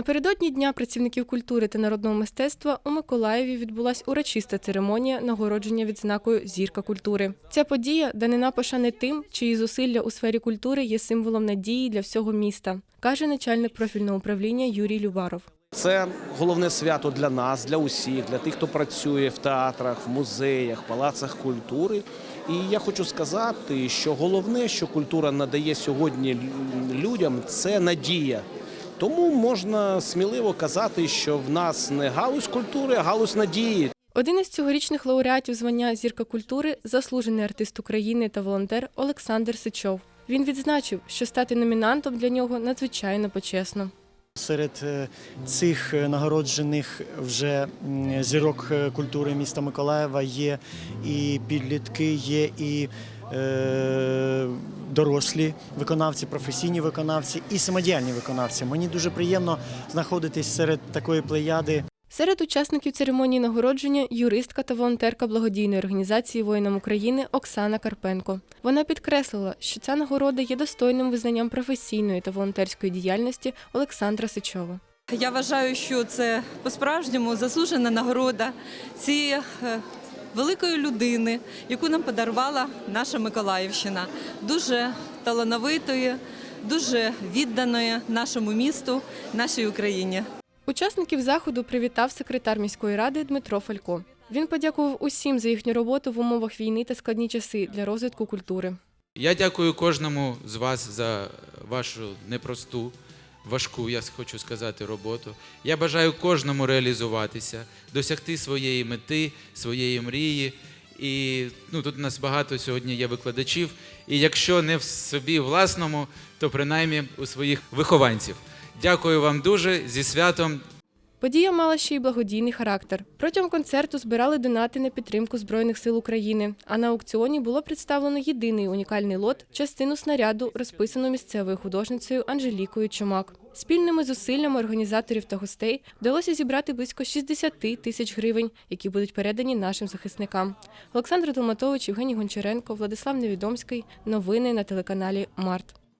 Напередодні Дня працівників культури та народного мистецтва у Миколаєві відбулася урочиста церемонія нагородження відзнакою Зірка культури. Ця подія данина пошани тим, чиї зусилля у сфері культури є символом надії для всього міста, каже начальник профільного управління Юрій Любаров. Це головне свято для нас, для усіх, для тих, хто працює в театрах, в музеях, палацах культури. І я хочу сказати, що головне, що культура надає сьогодні людям, це надія. Тому можна сміливо казати, що в нас не галузь культури, а галузь надії. Один із цьогорічних лауреатів звання Зірка культури заслужений артист України та волонтер Олександр Сичов. Він відзначив, що стати номінантом для нього надзвичайно почесно. Серед е, цих е, нагороджених вже зірок е, культури міста Миколаєва є і підлітки, є і е, дорослі виконавці, професійні виконавці і самодіяльні виконавці. Мені дуже приємно знаходитись серед такої плеяди Серед учасників церемонії нагородження юристка та волонтерка благодійної організації воїнам України Оксана Карпенко. Вона підкреслила, що ця нагорода є достойним визнанням професійної та волонтерської діяльності Олександра Сичова. Я вважаю, що це по-справжньому заслужена нагорода цієї е, великої людини, яку нам подарувала наша Миколаївщина. Дуже талановитої, дуже відданої нашому місту, нашій Україні. Учасників заходу привітав секретар міської ради Дмитро Фалько. Він подякував усім за їхню роботу в умовах війни та складні часи для розвитку культури. Я дякую кожному з вас за вашу непросту, важку, я хочу сказати, роботу. Я бажаю кожному реалізуватися, досягти своєї мети, своєї мрії. І ну, тут у нас багато сьогодні є викладачів. І якщо не в собі власному, то принаймні у своїх вихованців. Дякую вам дуже зі святом. Подія мала ще й благодійний характер. Протягом концерту збирали донати на підтримку Збройних сил України. А на аукціоні було представлено єдиний унікальний лот частину снаряду, розписану місцевою художницею Анжелікою Чумак. Спільними зусиллями організаторів та гостей вдалося зібрати близько 60 тисяч гривень, які будуть передані нашим захисникам. Олександр Долматович, Євгеній Гончаренко, Владислав Невідомський. Новини на телеканалі Март.